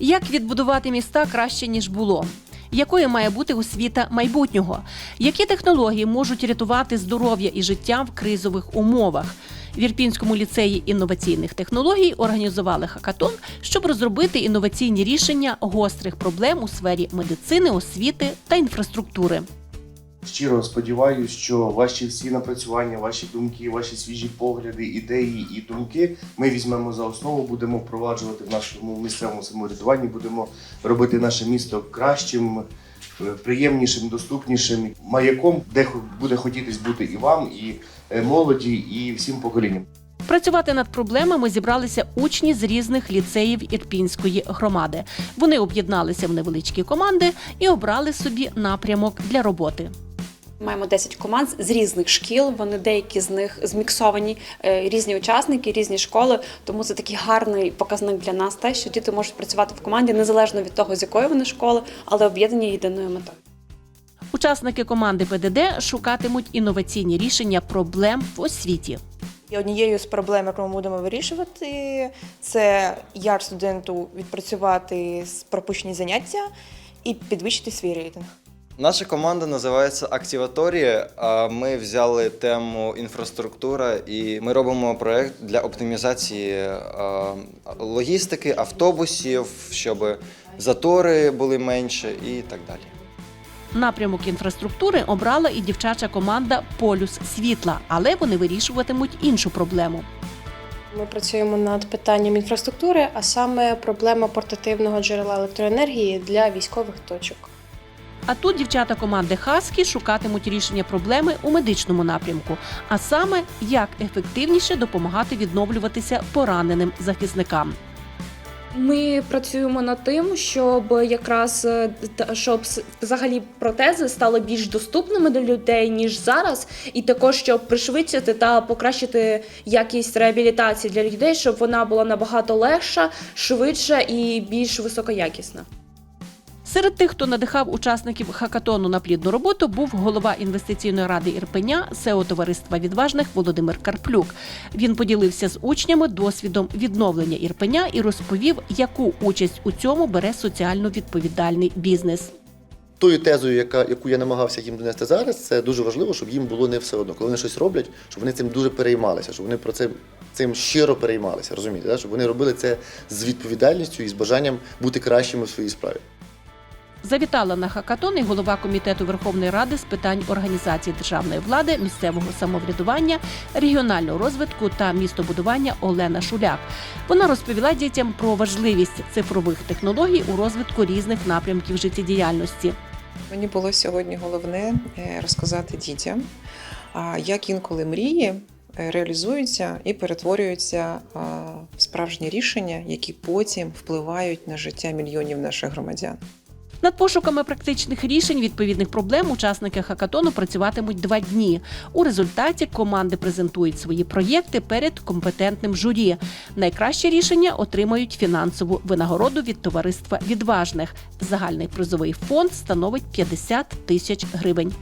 Як відбудувати міста краще ніж було? Якою має бути освіта майбутнього? Які технології можуть рятувати здоров'я і життя в кризових умовах? В Ірпінському ліцеї інноваційних технологій організували хакатон, щоб розробити інноваційні рішення гострих проблем у сфері медицини, освіти та інфраструктури. Щиро сподіваюся, що ваші всі напрацювання, ваші думки, ваші свіжі погляди, ідеї і думки ми візьмемо за основу, будемо впроваджувати в нашому місцевому самоврядуванні, будемо робити наше місто кращим, е, приємнішим, доступнішим маяком, де буде хотітись бути і вам, і е, молоді, і всім поколінням. Працювати над проблемами зібралися учні з різних ліцеїв Ірпінської громади. Вони об'єдналися в невеличкі команди і обрали собі напрямок для роботи. Маємо 10 команд з різних шкіл. Вони деякі з них зміксовані, е, різні учасники, різні школи. Тому це такий гарний показник для нас, те, що діти можуть працювати в команді незалежно від того, з якої вони школи, але об'єднані єдиною метою. Учасники команди ПДД шукатимуть інноваційні рішення проблем в освіті. І однією з проблем, яку ми будемо вирішувати, це як студенту відпрацювати з пропущені заняття і підвищити свій рейтинг. Наша команда називається Активаторія. Ми взяли тему інфраструктура і ми робимо проект для оптимізації логістики, автобусів, щоб затори були менше і так далі. Напрямок інфраструктури обрала і дівчача команда Полюс світла, але вони вирішуватимуть іншу проблему. Ми працюємо над питанням інфраструктури, а саме проблема портативного джерела електроенергії для військових точок. А тут дівчата команди Хаскі шукатимуть рішення проблеми у медичному напрямку, а саме як ефективніше допомагати відновлюватися пораненим захисникам. Ми працюємо над тим, щоб якраз е, щоб взагалі протези стали більш доступними для людей ніж зараз, і також щоб пришвидшити та покращити якість реабілітації для людей, щоб вона була набагато легша, швидша і більш високоякісна. Серед тих, хто надихав учасників хакатону на плідну роботу, був голова інвестиційної ради Ірпеня СЕО товариства відважних Володимир Карплюк. Він поділився з учнями досвідом відновлення Ірпеня і розповів, яку участь у цьому бере соціально відповідальний бізнес. Тою тезою, яка, яку я намагався їм донести зараз, це дуже важливо, щоб їм було не все одно. Коли вони щось роблять, щоб вони цим дуже переймалися, щоб вони про це цим щиро переймалися, розумієте, да? щоб вони робили це з відповідальністю і з бажанням бути кращими в своїй справі. Завітала на хакатон і голова комітету Верховної Ради з питань організації державної влади, місцевого самоврядування, регіонального розвитку та містобудування Олена Шуляк. Вона розповіла дітям про важливість цифрових технологій у розвитку різних напрямків життєдіяльності. Мені було сьогодні головне е, розказати дітям, як інколи мрії е, реалізуються і перетворюються в справжні рішення, які потім впливають на життя мільйонів наших громадян. Над пошуками практичних рішень відповідних проблем учасники хакатону працюватимуть два дні. У результаті команди презентують свої проєкти перед компетентним журі. Найкраще рішення отримають фінансову винагороду від товариства відважних. Загальний призовий фонд становить 50 тисяч гривень.